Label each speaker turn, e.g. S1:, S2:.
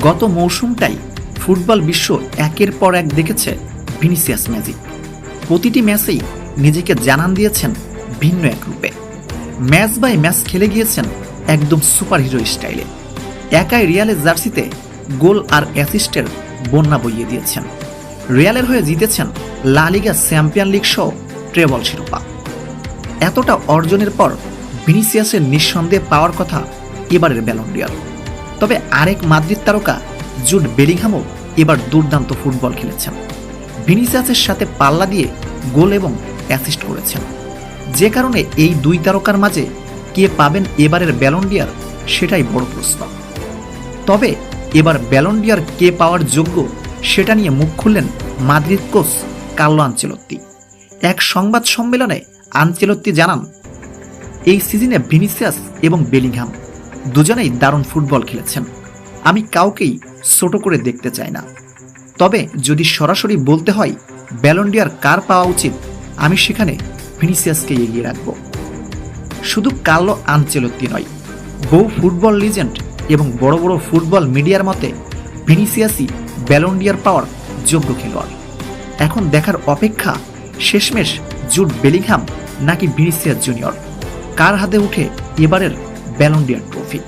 S1: গত মৌসুমটাই ফুটবল বিশ্ব একের পর এক দেখেছে ভিনিসিয়াস ম্যাজিক। প্রতিটি ম্যাচেই নিজেকে জানান দিয়েছেন ভিন্ন এক রূপে। ম্যাচ বাই ম্যাচ খেলে গিয়েছেন একদম সুপারহিরো স্টাইলে। একাই রিয়ালের জার্সিতে গোল আর অ্যাসিস্টের বন্যা বইয়ে দিয়েছেন। রিয়ালের হয়ে জিতেছেন লা লিগা চ্যাম্পিয়ন লিগ সহ ট্রেবল শিরোপা। এতটা অর্জনের পর ভিনিসিয়াসের নিঃসন্দেহে পাওয়ার কথা এবারের ব্যালন্ডিয়ার তবে আরেক মাদ্রিদ তারকা জুড বেলিংহামও এবার দুর্দান্ত ফুটবল খেলেছেন। ভিনিসিয়াসের সাথে পাল্লা দিয়ে গোল এবং অ্যাসিস্ট করেছেন। যে কারণে এই দুই তারকার মাঝে কে পাবেন এবারের ব্যালন্ডিয়ার সেটাই বড় প্রশ্ন। তবে এবার ব্যালন্ডিয়ার কে পাওয়ার যোগ্য সেটা নিয়ে মুখ খুললেন মাদ্রিদ কোচ কার্লো আঞ্চেলত্তি এক সংবাদ সম্মেলনে আঞ্চেলত্তি জানান, এই সিজনে ভিনিসিয়াস এবং বেলিংহাম দুজনেই দারুণ ফুটবল খেলেছেন। আমি কাউকেই ছোট করে দেখতে চাই না। তবে যদি সরাসরি বলতে হয় ব্যালন্ডিয়ার কার পাওয়া উচিত, আমি সেখানে ভিনিসিয়াসকে এগিয়ে রাখব। শুধু কার্লো আনচেলত্তি নয়, বহু ফুটবল লিজেন্ড এবং বড় বড় ফুটবল মিডিয়ার মতে, ভিনিসিয়াসই ব্যালন্ডিয়ার পাওয়ার যোগ্য খেলোয়াড়। এখন দেখার অপেক্ষা শেষমেশ জুট বেলিংহাম নাকি ভিনিসিয়াস জুনিয়র? কার হাতে উঠে এবারের ব্যালন্ডিয়ার ট্রফি